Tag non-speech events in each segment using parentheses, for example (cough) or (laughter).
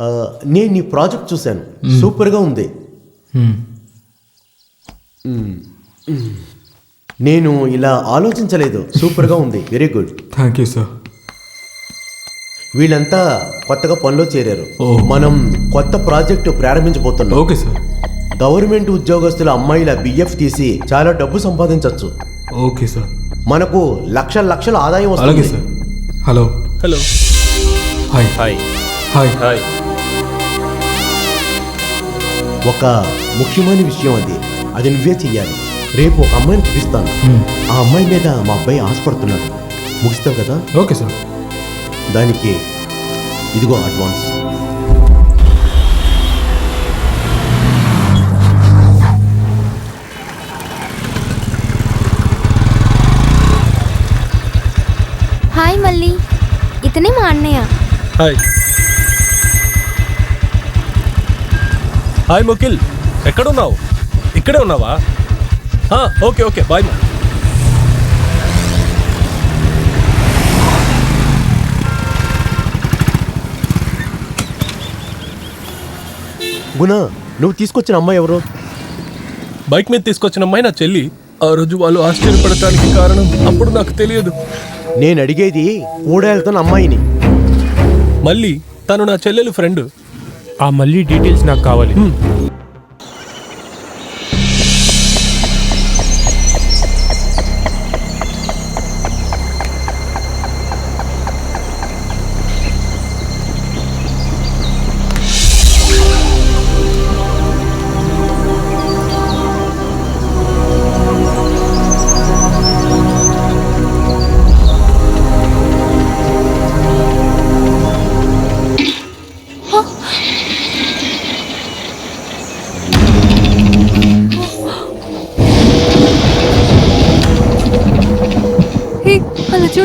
ఆ, నేను ఈ ప్రాజెక్ట్ చూశాను. సూపర్గా ఉంది. నేను ఇలా ఆలోచించలేదు. సూపర్గా ఉంది. Very good. Thank you sir వీళ్ళంతా కొత్తగా పనిలో చేరారు. మనం కొత్త ప్రాజెక్టు ప్రారంభించబోతున్నాం. ఓకే సార్ గవర్నమెంట్ ఉద్యోగస్తుల అమ్మాయిల బిఎఫ్ తీసి చాలా డబ్బు సంపాదించవచ్చు ఓకే సార్. మనకు లక్షల లక్షల ఆదాయం అలాగే వస్తుంది sir. Hello. Hello. Hi. Hi. Hi. Hi. ఒక ముఖ్యమైన విషయం అది. అది నువ్వే చెయ్యాలి. రేపు ఒక అమ్మాయిని చూపిస్తాను. ఆ అమ్మాయి మీద మా అబ్బాయి ఆశపడుతున్నాడు. ముగిస్తావు కదా? Okay sir. దానికి ఇదిగో అడ్వాన్స్. హాయ్ మళ్ళీ. ఇతనే మా అన్నయ్య. హాయ్. హాయ్ ముకిల్ ఎక్కడున్నావు? ఇక్కడే ఉన్నావా? ఆ, ఓకే ఓకే బాయ్ మా. గుణ నువ్వు తీసుకొచ్చిన అమ్మాయి ఎవరు? బైక్ మీద తీసుకొచ్చిన అమ్మాయి నా చెల్లి. ఆ రోజు వాళ్ళు ఆశ్చర్యపడటానికి కారణం అప్పుడు నాకు తెలియదు. నేను అడిగేది కూడేళ్తున్న అమ్మాయిని. మళ్ళీ తను నా చెల్లెలు ఫ్రెండ్. ఆ మళ్ళీ డీటెయిల్స్ నాకు కావాలి.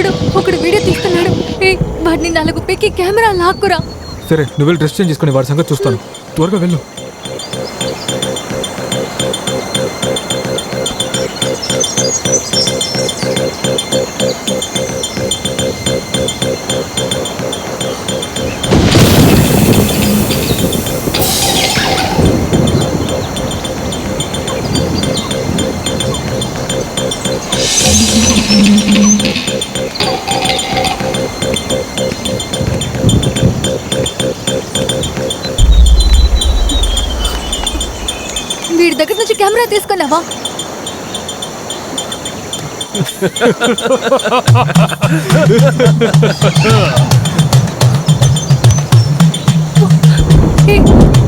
చూడు ఒకడు వీడియో తీస్తున్నాడు. హే వాడిని నాలుగు పెక్కి కెమెరా లాక్కురా. సరే నువ్వు వెళ్ళి డ్రెస్ చేంజ్ చేసుకుని వాడి సంగతి చూస్తాను. త్వరగా వెళ్ళు. వీడి కెమెరా తీసుకున్నావా?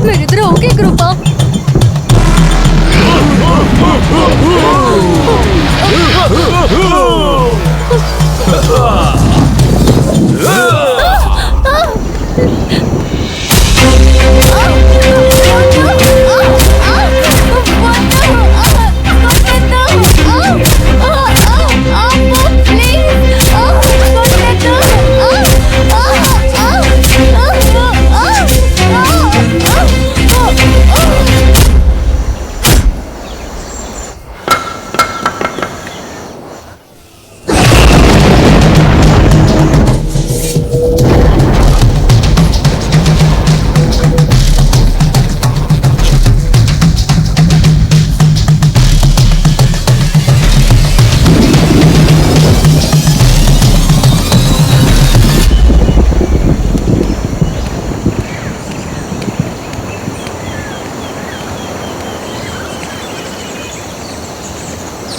మీరిద్దరూ ఒకే గ్రూపా?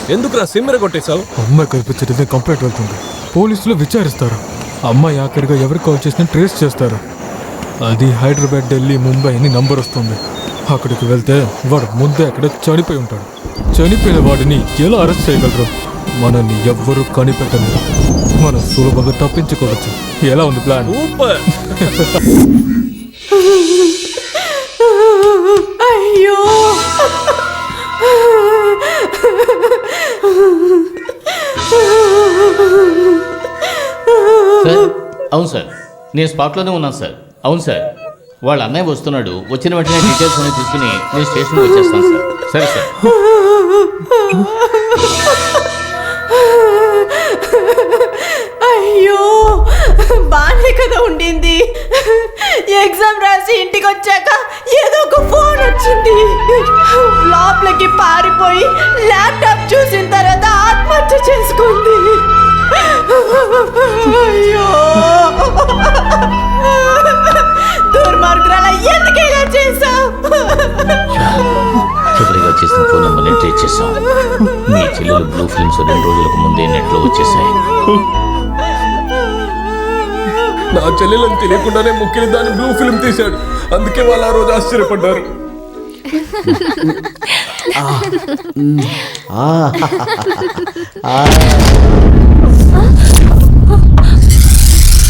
ఎందుకురా సిమ్మెర కొట్టేశావు? అమ్మాయి కనిపించడమే కంప్లైంట్ వెళ్తుంది. పోలీసులు విచారిస్తారు? అమ్మాయి ఆఖరిగా ఎవరు కాల్ చేసినా ట్రేస్ చేస్తారు? అది హైదరాబాద్ ఢిల్లీ ముంబై అని నంబర్ వస్తుంది. అక్కడికి వెళ్తే వాడు ముందే అక్కడ చనిపోయి ఉంటాడు. చనిపోయిన వాడిని ఎలా అరెస్ట్ చేయగలరు? మనల్ని ఎవ్వరూ కనిపెట్టలేరు. మనం సులభంగా తప్పించుకోవచ్చు. ఎలా ఉంది ప్లాన్? (laughs) అవును సార్. నేను స్పాట్లోనే ఉన్నాను సార్. అవును సార్. వాళ్ళ అన్నయ్య వస్తున్నాడు. వచ్చిన వెంటనే డీటెయిల్స్ అన్ని తీసుకుని నేను స్టేషన్కి వచ్చేస్తాను సార్. సరే సార్. అయ్యో బాగానే కదా ఉండింది. ఎగ్జామ్ రాసి ఇంటికి వచ్చాక ఏదో ఒక ఫోన్ వచ్చింది. లోపలికి పారిపోయి ల్యాప్టాప్ చూసిన తర్వాత నెంబర్ని ట్రేస్ చేసాం మీ చెల్లెలు బ్లూ ఫిల్మ్స్ రెండు రోజులకు ముందే నెట్లో వచ్చేసాయి నా చెల్లెలను తెలియకుండానే ముఖ్యులు దాన్ని బ్లూ ఫిల్మ్ తీశాడు. అందుకే వాళ్ళు ఆ రోజు ఆశ్చర్యపడ్డారు. ఆ, ఆ.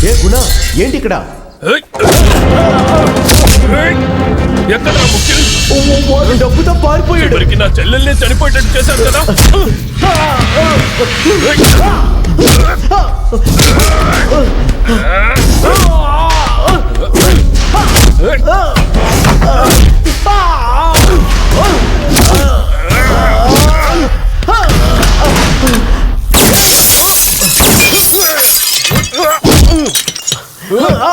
ఏ గుణ ఏంటి ఇక్కడ! ఎక్కడ నా ముఖ్యులు వాడు డబ్బుతో పారిపోయాడు. చివరికి నా చెల్లెల్ని చనిపోయేటట్టు చేశారు కదా? ఆ